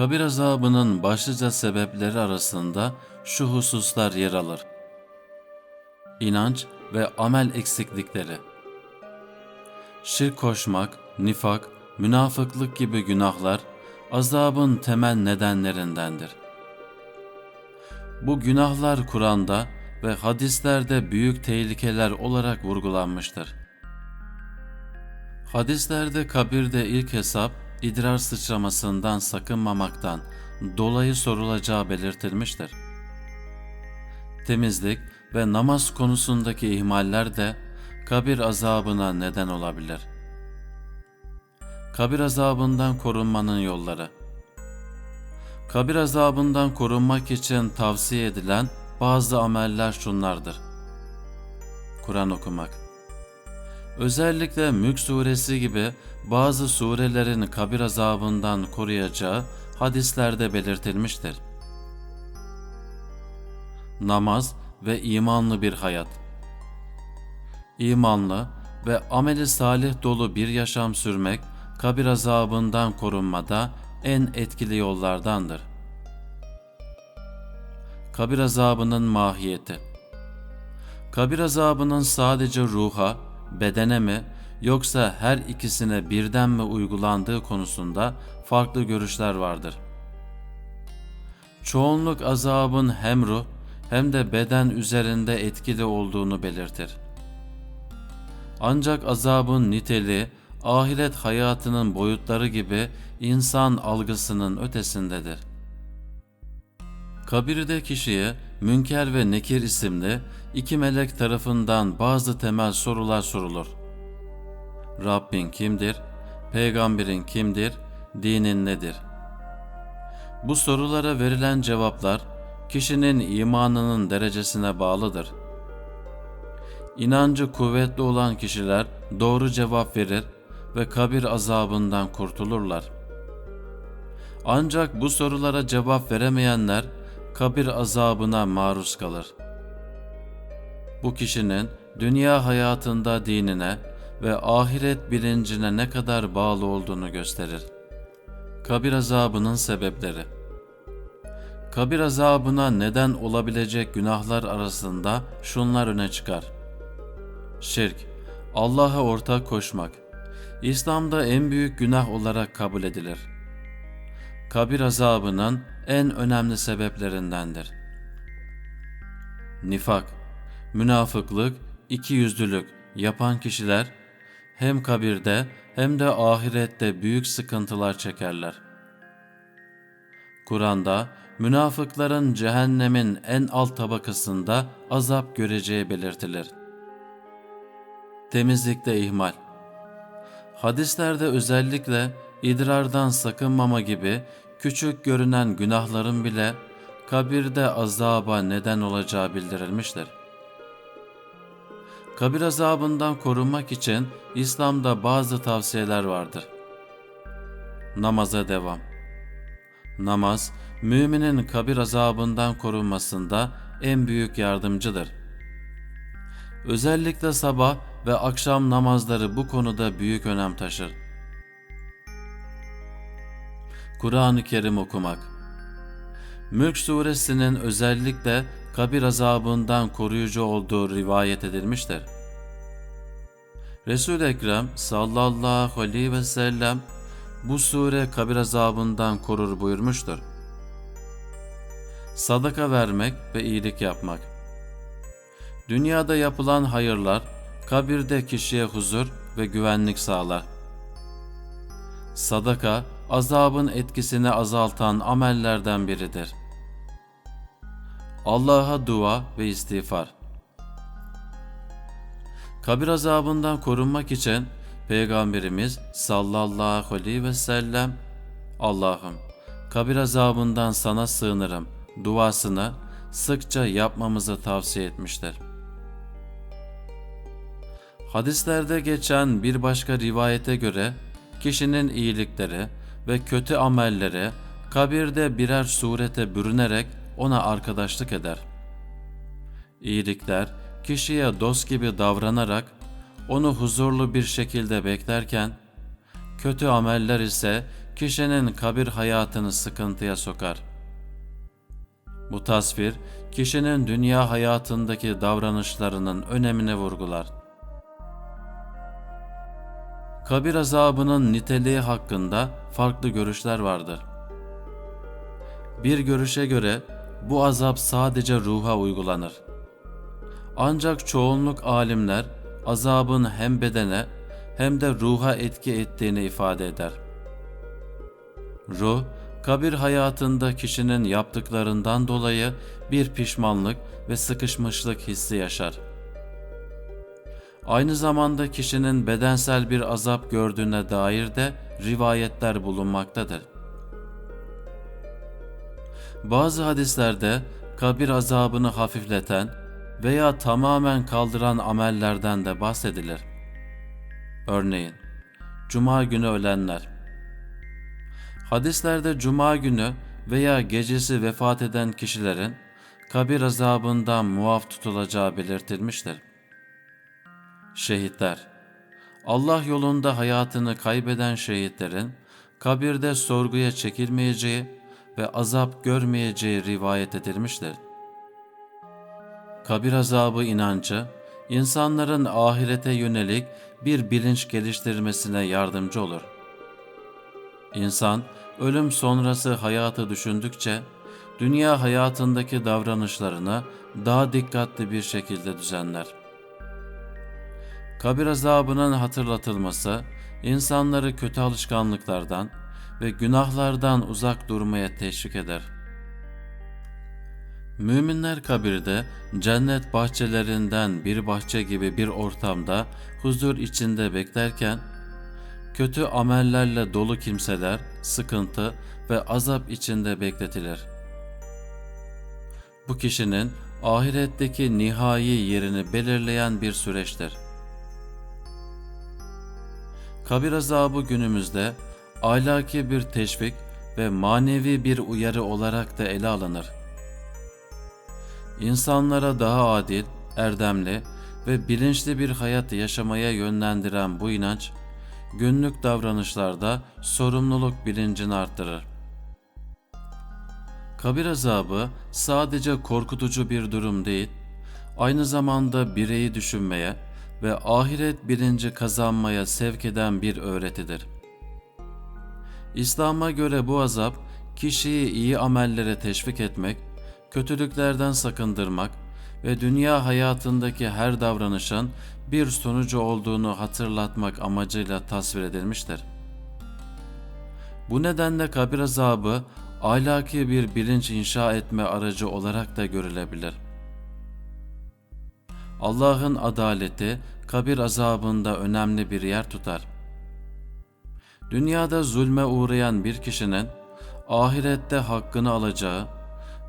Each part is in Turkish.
Kabir azabının başlıca sebepleri arasında şu hususlar yer alır. İnanç ve amel eksiklikleri. Şirk koşmak, nifak, münafıklık gibi günahlar azabın temel nedenlerindendir. Bu günahlar Kur'an'da ve hadislerde büyük tehlikeler olarak vurgulanmıştır. Hadislerde kabirde ilk hesap idrar sıçramasından sakınmamaktan dolayı sorulacağı belirtilmiştir. Temizlik ve namaz konusundaki ihmaller de kabir azabına neden olabilir. Kabir azabından korunmanın yolları Kabir azabından korunmak için tavsiye edilen bazı ameller şunlardır. Kur'an okumak Özellikle Mülk suresi gibi bazı surelerin kabir azabından koruyacağı hadislerde belirtilmiştir. Namaz ve imanlı bir hayat. İmanlı ve ameli salih dolu bir yaşam sürmek kabir azabından korunmada en etkili yollardandır. Kabir azabının mahiyeti Kabir azabının sadece ruha, bedene mi yoksa her ikisine birden mi uygulandığı konusunda farklı görüşler vardır. Çoğunluk azabın hem ruh hem de beden üzerinde etkili olduğunu belirtir. Ancak azabın niteliği ahiret hayatının boyutları gibi insan algısının ötesindedir. Kabirde kişiye Münker ve Nekir isimli iki melek tarafından bazı temel sorular sorulur. Rabbin kimdir? Peygamberin kimdir? Dinin nedir? Bu sorulara verilen cevaplar kişinin imanının derecesine bağlıdır. İnancı kuvvetli olan kişiler doğru cevap verir ve kabir azabından kurtulurlar. Ancak bu sorulara cevap veremeyenler kabir azabına maruz kalır. Bu kişinin dünya hayatında dinine ve ahiret bilincine ne kadar bağlı olduğunu gösterir. Kabir azabının sebepleri Kabir azabına neden olabilecek günahlar arasında şunlar öne çıkar. Şirk, Allah'a ortak koşmak, İslam'da en büyük günah olarak kabul edilir. Kabir azabının en önemli sebeplerindendir. Nifak, münafıklık, ikiyüzlülük yapan kişiler hem kabirde hem de ahirette büyük sıkıntılar çekerler. Kur'an'da münafıkların cehennemin en alt tabakasında azap göreceği belirtilir. Temizlikte ihmal Hadislerde özellikle idrardan sakınmama gibi küçük görünen günahların bile kabirde azaba neden olacağı bildirilmiştir. Kabir azabından korunmak için İslam'da bazı tavsiyeler vardır. Namaza devam. Namaz, müminin kabir azabından korunmasında en büyük yardımcıdır. Özellikle sabah ve akşam namazları bu konuda büyük önem taşır. Kur'an-ı Kerim okumak Mülk suresinin özellikle kabir azabından koruyucu olduğu rivayet edilmiştir. Resul-i Ekrem sallallahu aleyhi ve sellem bu sure kabir azabından korur buyurmuştur. Sadaka vermek ve iyilik yapmak. Dünyada yapılan hayırlar kabirde kişiye huzur ve güvenlik sağlar. Sadaka azabın etkisini azaltan amellerden biridir. Allah'a dua ve istiğfar. Kabir azabından korunmak için Peygamberimiz sallallahu aleyhi ve sellem Allah'ım kabir azabından sana sığınırım duasını sıkça yapmamızı tavsiye etmiştir. Hadislerde geçen bir başka rivayete göre kişinin iyilikleri ve kötü amelleri kabirde birer surete bürünerek ona arkadaşlık eder. İyilikler kişiye dost gibi davranarak onu huzurlu bir şekilde beklerken, kötü ameller ise kişinin kabir hayatını sıkıntıya sokar. Bu tasvir, kişinin dünya hayatındaki davranışlarının önemini vurgular. Kabir azabının niteliği hakkında farklı görüşler vardır. Bir görüşe göre bu azap sadece ruha uygulanır. Ancak çoğunluk alimler azabın hem bedene hem de ruha etki ettiğini ifade eder. Ruh, kabir hayatında kişinin yaptıklarından dolayı bir pişmanlık ve sıkışmışlık hissi yaşar. Aynı zamanda kişinin bedensel bir azap gördüğüne dair de rivayetler bulunmaktadır. Bazı hadislerde kabir azabını hafifleten veya tamamen kaldıran amellerden de bahsedilir. Örneğin, Cuma günü ölenler. Hadislerde Cuma günü veya gecesi vefat eden kişilerin kabir azabından muaf tutulacağı belirtilmiştir. Şehitler Allah yolunda hayatını kaybeden şehitlerin kabirde sorguya çekilmeyeceği ve azap görmeyeceği rivayet edilmiştir. Kabir azabı inancı, insanların ahirete yönelik bir bilinç geliştirmesine yardımcı olur. İnsan, ölüm sonrası hayatı düşündükçe, dünya hayatındaki davranışlarını daha dikkatli bir şekilde düzenler. Kabir azabının hatırlatılması, insanları kötü alışkanlıklardan ve günahlardan uzak durmaya teşvik eder. Müminler kabirde cennet bahçelerinden bir bahçe gibi bir ortamda huzur içinde beklerken, kötü amellerle dolu kimseler sıkıntı ve azap içinde bekletilir. Bu kişinin ahiretteki nihai yerini belirleyen bir süreçtir. Kabir azabı günümüzde ahlaki bir teşvik ve manevi bir uyarı olarak da ele alınır. İnsanlara daha adil, erdemli ve bilinçli bir hayat yaşamaya yönlendiren bu inanç, günlük davranışlarda sorumluluk bilincini arttırır. Kabir azabı sadece korkutucu bir durum değil, aynı zamanda bireyi düşünmeye ve ahiret bilinci kazanmaya sevk eden bir öğretidir. İslam'a göre bu azap, kişiyi iyi amellere teşvik etmek, kötülüklerden sakındırmak ve dünya hayatındaki her davranışın bir sonucu olduğunu hatırlatmak amacıyla tasvir edilmiştir. Bu nedenle kabir azabı ahlaki bir bilinç inşa etme aracı olarak da görülebilir. Allah'ın adaleti kabir azabında önemli bir yer tutar. Dünyada zulme uğrayan bir kişinin ahirette hakkını alacağı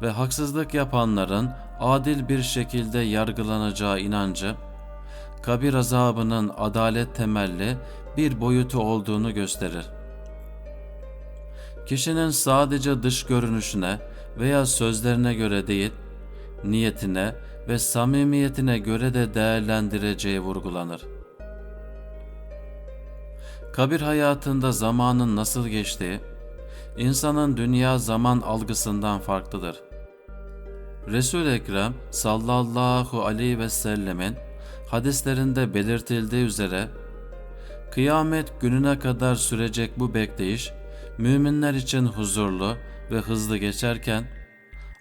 ve haksızlık yapanların adil bir şekilde yargılanacağı inancı, kabir azabının adalet temelli bir boyutu olduğunu gösterir. Kişinin sadece dış görünüşüne veya sözlerine göre değil, niyetine ve samimiyetine göre de değerlendireceği vurgulanır. Kabir hayatında zamanın nasıl geçtiği, insanın dünya zaman algısından farklıdır. Resul Ekrem sallallahu aleyhi ve sellemin hadislerinde belirtildiği üzere kıyamet gününe kadar sürecek bu bekleyiş müminler için huzurlu ve hızlı geçerken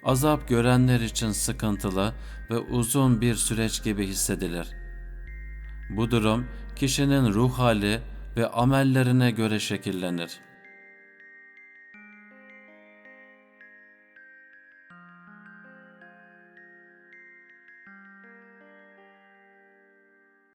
azap görenler için sıkıntılı ve uzun bir süreç gibi hissedilir. Bu durum kişinin ruh hali ve amellerine göre şekillenir.